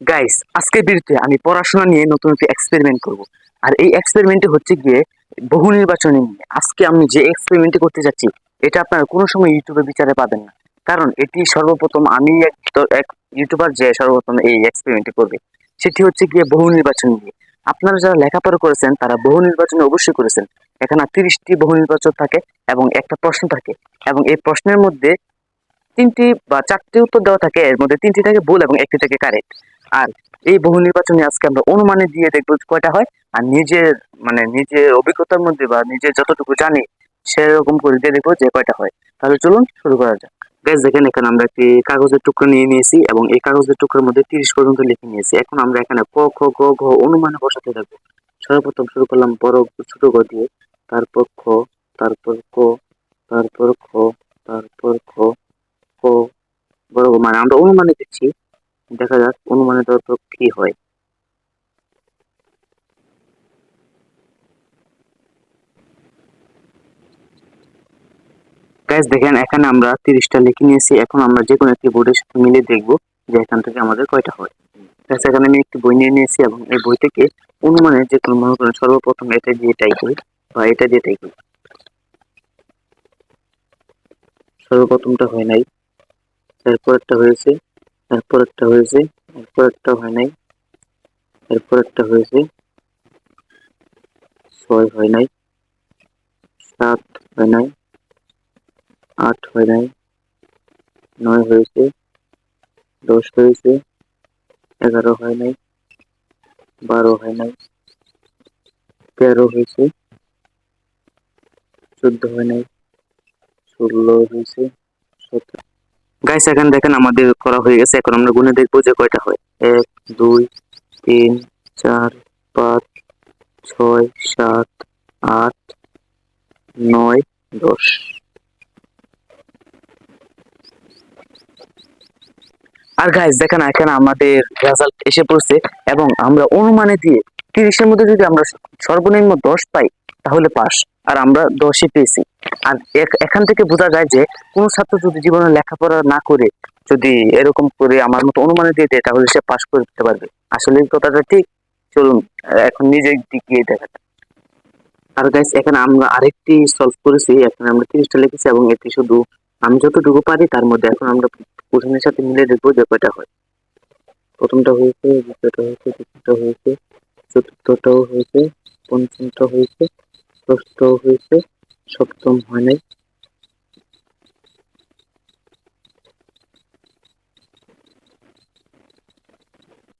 Guys আজকের বিরুদ্ধে আমি পড়াশোনা নিয়ে নতুন একটি এক্সপেরিমেন্ট করব। আর এই এক্সপেরিমেন্টে হচ্ছে গিয়ে বহু নির্বাচনী নিয়ে। আজকে আমি যে এক্সপেরিমেন্টটি করতে যাচ্ছি, এটা আপনারা কোনো সময় ইউটিউবে বিচারে পাবেন না। কারণ এটি সর্বপ্রথম আমি এক ইউটিউবার যে সর্বপ্রথম এই এক্সপেরিমেন্টটি করবে, সেটি হচ্ছে গিয়ে বহু নির্বাচন নিয়ে। আপনারা যারা লেখাপড়া করেছেন, তারা বহু নির্বাচনে অবশ্যই করেছেন। এখানে তিরিশটি বহু নির্বাচন থাকে এবং একটা প্রশ্ন থাকে। এবং এই প্রশ্নের মধ্যে তিনটি বা চারটি উত্তর দেওয়া থাকে, এর মধ্যে তিনটি থাকে ভুল এবং একটি থাকে কারেক্ট আর এই বহু নির্বাচনে আজকে আমরা অনুমানে দিয়ে দেখব কয়টা হয়। আর নিজের মানে নিজের অভিজ্ঞতার মধ্যে বা নিজে যতটুকু জানি, সেরকম করে দিয়ে দেখব যে কয়টা হয়। তাহলে চলুন শুরু করা যাক। গ্যাস দেখেন এখানে আমরা একটি কাগজের টুকরো নিয়ে নিয়েছি এবং এই কাগজের টুকরোর মধ্যে তিরিশ পর্যন্ত লিখে নিয়েছি। এখন আমরা এখানে ক, খ, গ, ঘ অনুমানে বসাতে থাকব সর্বপ্রথম শুরু করলাম বড় ছোট গ দিয়ে। তারপর খ, তারপর ক, তারপর খ তারপর খ, ক, বড় মানে আমরা অনুমানে দিচ্ছি দেখা যাক অনুমানে দেওয়ার পর কি হয়। গাইজ দেখেন, এখানে আমরা তিরিশটা লিখে নিয়েছি। এখন আমরা যে কোনো একটি বোর্ডের সাথে মিলে দেখব যে এখান থেকে আমাদের কয়টা হয়। গাইজ এখানে আমি একটি বই নিয়ে নিয়েছি এবং এই বই থেকে অনুমানে যে কোনো মনে করেন সর্বপ্রথম এটা দিয়ে টাই করি বা এটা দিয়ে টাই করি। সর্বপ্রথমটা হয় নাই। এরপর একটা হয়েছে এরপর একটা হয়েছে, এরপর একটা হয় নাই, এরপর একটা হয়েছে, ছয় হয় নাই, সাত হয় নাই, আট হয় নাই, নয় হয়েছে, দশ হয়েছে, এগারো হয় নাই, বারো হয় নাই, তেরো হয়েছে, চোদ্দ হয় নাই, ষোলো হয়েছে, সতেরো গাইস এখন দেখেন আমাদের করা হয়ে গেছে। এখন আমরা গুনে দেখব যে কয়টা হয়। এক, দুই, তিন, চার, পাঁচ, ছয়, সাত, আট, নয়, দশ। আর গাইস দেখেন এখানে আমাদের রেজাল্ট এসে পড়ছে এবং আমরা অনুমানে দিয়ে তিরিশের মধ্যে যদি আমরা সর্বনিম্ন দশ পাই, তাহলে পাস। আর আমরা দশই পেয়েছি। আর এখ- এখান থেকে বোঝা যায় যে কোনো ছাত্র যদি জীবনে লেখাপড়া না করে, যদি এরকম করে আমার মতো অনুমানে দিয়ে দেয়, তাহলে সে পাশ করে দিতে পারবে। আসলে কথাটা ঠিক। চলুন, এখন নিজে গিয়ে দেখা আর গাইস এখানে আমরা আরেকটি সলভ করেছি। এখানে আমরা তিরিশটা লিখেছি এবং এটি শুধু আমি যতটুকু পারি, তার মধ্যে এখন আমরা প্রথমের সাথে মিলে দেখব যে কয়টা হয়। প্রথমটা হয়েছে, দ্বিতীয়টা হয়েছে তৃতীয়টা হয়েছে, চতুর্থটাও হয়েছে পঞ্চমটা হয়েছে। ষষ্ঠটাও হয়েছে, সপ্তম হয় নাই।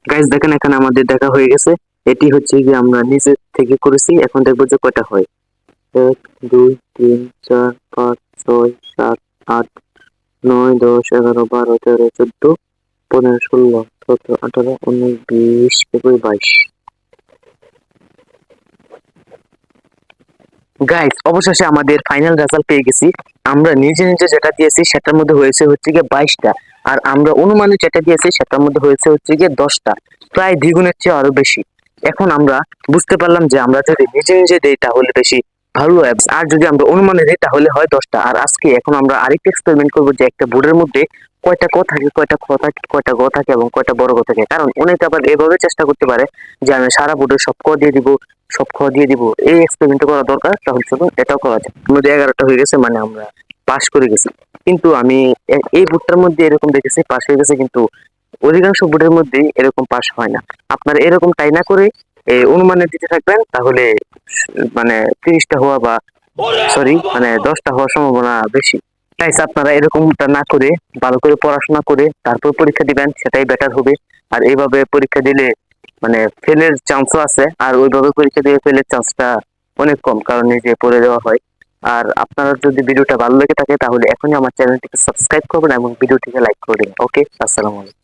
গাইস দেখেন এখানে আমাদের দেখা হয়ে গেছে। এটি হচ্ছে কি আমরা নিচে থেকে করেছি, এখন দেখব যে কয়টা হয়। এক, দুই, তিন, চার, পাঁচ, ছয়, সাত, আট, নয়, দশ, এগারো, বারো, তেরো, চোদ্দ, পনেরো, ষোলো, সতেরো, আঠারো, উনিশ, বিশ, একুশ, বাইশ। গাইস অবশেষে আমাদের ফাইনাল রেজাল্ট পেয়ে গেছি। আমরা নিজে নিজে যেটা দিয়েছি, সেটার মধ্যে হয়েছে হচ্ছে গিয়ে বাইশটা। আর আমরা অনুমানে যেটা দিয়েছি, সেটার মধ্যে হয়েছে হচ্ছে গিয়ে দশটা। প্রায় দ্বিগুণের চেয়ে আরও বেশি। এখন আমরা বুঝতে পারলাম যে আমরা যদি নিজে নিজে দেই, তাহলে বেশি ভালো হয়। আর যদি আমরা অনুমানে দিই, তাহলে হয় দশটা। আর আজকে এখন আমরা আরেকটা এক্সপেরিমেন্ট করব যে একটা বোর্ডের মধ্যে কয়টা ক থাকে, কয়টা খ থাকে, কয়টা গ থাকে এবং কয়টা বড় গ থাকে। কারণ অনেকে আবার এভাবে চেষ্টা করতে পারে যে আমি সারা বোর্ডে সব ক দিয়ে দিব, সব খ দিয়ে দিব। এই এক্সপেরিমেন্ট করা দরকার, তাহলে চলুন এটাও করা যায়। আমাদের এগারোটা হয়ে গেছে মানে আমরা পাশ করে গেছি। কিন্তু আমি এই বুটটার মধ্যে এরকম দেখেছি পাশ হয়ে গেছে, কিন্তু অধিকাংশ বুটের মধ্যেই এরকম পাশ হয় না। আপনারা এরকম তাই না করে, এই অনুমানের দিতে থাকবেন, তাহলে মানে তিরিশটা হওয়া বা সরি মানে দশটা হওয়ার সম্ভাবনা বেশি। তাই আপনারা এরকমটা না করে, ভালো করে পড়াশোনা করে, তারপর পরীক্ষা দিবেন, সেটাই বেটার হবে। আর এইভাবে পরীক্ষা দিলে মানে ফেলের চান্সও আছে, আর ওইভাবে পরীক্ষা দিয়ে ফেলের চান্সটা অনেক কম, কারণ নিজে পড়ে দেওয়া হয়। আর আপনারা যদি ভিডিওটা ভালো লেগে থাকে, তাহলে এখনই আমার চ্যানেলটিকে সাবস্ক্রাইব করবেন এবং ভিডিওটিকে লাইক করে দিন ওকে আসসালামু আলাইকুম।